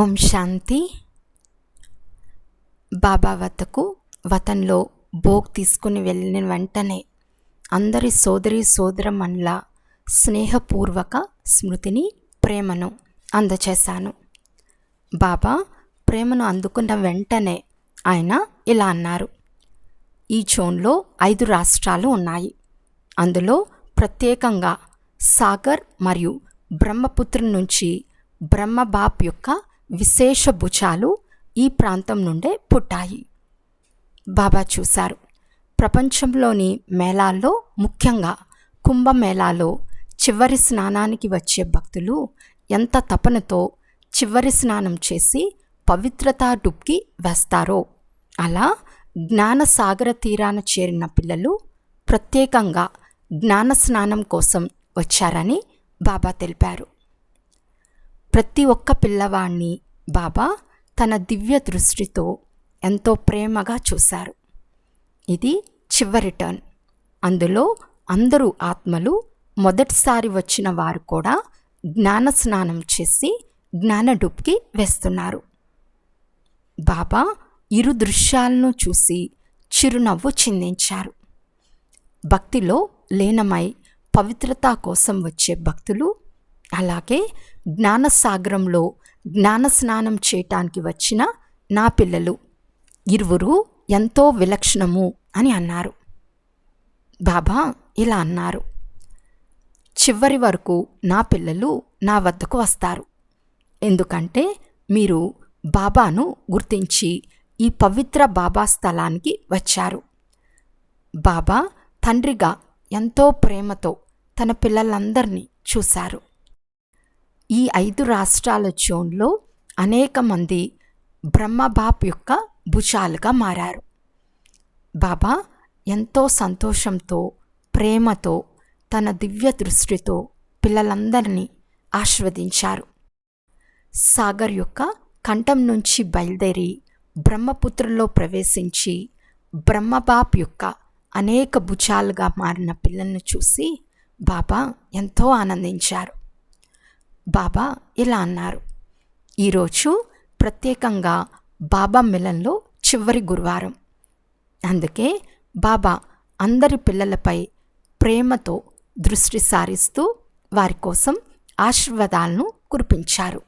ఓం శాంతి. బాబా వద్దకు వతంలో భోగ్ తీసుకుని వెళ్ళిన వెంటనే అందరి సోదరి సోదరమన్ల స్నేహపూర్వక స్మృతిని ప్రేమను అందచేశాను. బాబా ప్రేమను అందుకున్న వెంటనే ఆయన ఇలా అన్నారు. ఈ జోన్లో ఐదు రాష్ట్రాలు ఉన్నాయి. అందులో ప్రత్యేకంగా సాగర్ మరియు బ్రహ్మపుత్ర నుంచి బ్రహ్మబాప్ యొక్క విశేష భుజాలు ఈ ప్రాంతం నుండే పుట్టాయి. బాబా చూశారు. ప్రపంచంలోని మేళాల్లో ముఖ్యంగా కుంభమేళాలో చివరి స్నానానికి వచ్చే భక్తులు ఎంత తపనతో చివరి స్నానం చేసి పవిత్రతా డుబ్కి వేస్తారో అలా జ్ఞానసాగర తీరాన చేరిన పిల్లలు ప్రత్యేకంగా జ్ఞాన స్నానం కోసం వచ్చారని బాబా తెలిపారు. ప్రతి ఒక్క పిల్లవాణ్ణి బాబా తన దివ్య దృష్టితో ఎంతో ప్రేమగా చూశారు. ఇది చివరి టర్న్ అందులో అందరూ ఆత్మలు మొదటిసారి వచ్చిన వారు కూడా జ్ఞాన స్నానం చేసి జ్ఞాన డుబ్కి వేస్తున్నారు. బాబా ఇరు దృశ్యాలను చూసి చిరునవ్వు చిందించారు. భక్తిలో లీనమై పవిత్రత కోసం వచ్చే భక్తులు అలాగే జ్ఞానసాగరంలో జ్ఞాన స్నానం చేయటానికి వచ్చిన నా పిల్లలు. ఇరువురు ఎంతో విలక్షణము అని అన్నారు. బాబా ఇలా అన్నారు. చివరి వరకు నా పిల్లలు నా వద్దకు వస్తారు. ఎందుకంటే మీరు బాబాను గుర్తించి ఈ పవిత్ర బాబా స్థలానికి వచ్చారు. బాబా తండ్రిగా ఎంతో ప్రేమతో తన పిల్లలందరినీ చూశారు. ఈ ఐదు రాష్ట్రాల జోన్లో అనేక మంది బ్రహ్మబాబ్ యొక్క భుజాలుగా మారారు. బాబా ఎంతో సంతోషంతో ప్రేమతో తన దివ్య దృష్టితో పిల్లలందరినీ ఆస్వాదించారు సాగర్ యొక్క కంఠం నుంచి బయలుదేరి బ్రహ్మపుత్రలో ప్రవేశించి బ్రహ్మబాబ్ యొక్క అనేక భుజాలుగా మారిన పిల్లలను చూసి బాబా ఎంతో ఆనందించారు. బాబా ఇలా అన్నారు. ఈరోజు ప్రత్యేకంగా బాబా మిలన్లో చివరి గురువారం. అందుకే బాబా అందరి పిల్లలపై ప్రేమతో దృష్టి సారిస్తూ వారి కోసం ఆశీర్వాదాలను కురిపించారు.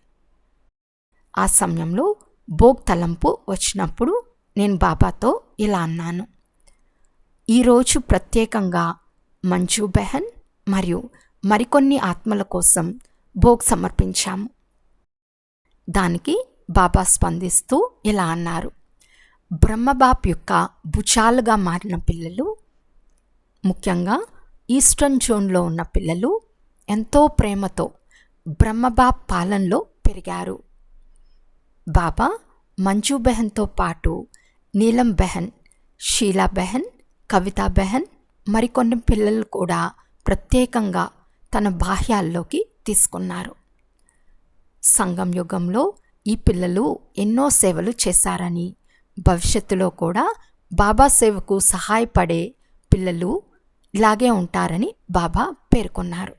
ఆ సమయంలో భోగ్ తలంపు వచ్చినప్పుడు నేను బాబాతో ఇలా అన్నాను. ఈరోజు ప్రత్యేకంగా మంజు బెహన్ మరియు మరికొన్ని ఆత్మల కోసం భోగ్ సమర్పించాము. దానికి బాబా స్పందిస్తూ ఇలా అన్నారు. బ్రహ్మబాబ్ యొక్క భుజాలుగా మారిన పిల్లలు ముఖ్యంగా ఈస్టర్న్ జోన్లో ఉన్న పిల్లలు ఎంతో ప్రేమతో బ్రహ్మబాబ్ పాలనలో పెరిగారు. బాబా మంజు బెహన్తో పాటు నీలం బెహన్ షీలా బెహన్ కవితా బెహన్ మరికొన్ని పిల్లలు కూడా ప్రత్యేకంగా తన బాహ్యాల్లోకి తీసుకున్నారు. సంఘం యుగంలో ఈ పిల్లలు ఎన్నో సేవలు చేశారని భవిష్యత్తులో కూడా బాబా సేవకు సహాయపడే పిల్లలు ఇలాగే ఉంటారని బాబా పేర్కొన్నారు.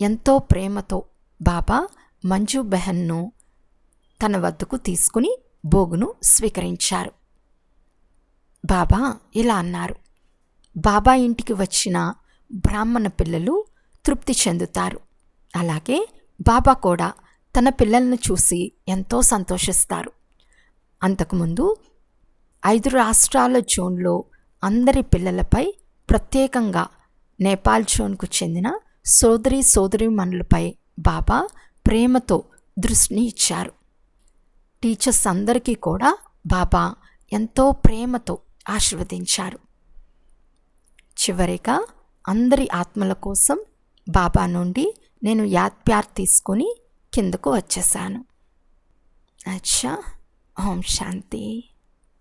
ఎంతో ప్రేమతో బాబా మంజు బెహన్ను తన వద్దకు తీసుకుని బోగును స్వీకరించారు. బాబా ఇలా అన్నారు బాబా ఇంటికి వచ్చిన బ్రాహ్మణ పిల్లలు తృప్తి చెందుతారు. అలాగే బాబా కూడా తన పిల్లలను చూసి ఎంతో సంతోషిస్తారు. అంతకుముందు ఐదు రాష్ట్రాల జోన్లో అందరి పిల్లలపై ప్రత్యేకంగా నేపాల్ జోన్కు చెందిన సోదరి సోదరి మనులపై బాబా ప్రేమతో దృష్టిని ఇచ్చారు. టీచర్స్ అందరికీ కూడా బాబా ఎంతో ప్రేమతో ఆశీర్వదించారు. చివరిగా అందరి ఆత్మల కోసం బాబా నుండి నేను యాత్ప్యార్ తీసుకొని కిందకు వచ్చేసాను. అచ్చా. ఓం శాంతి.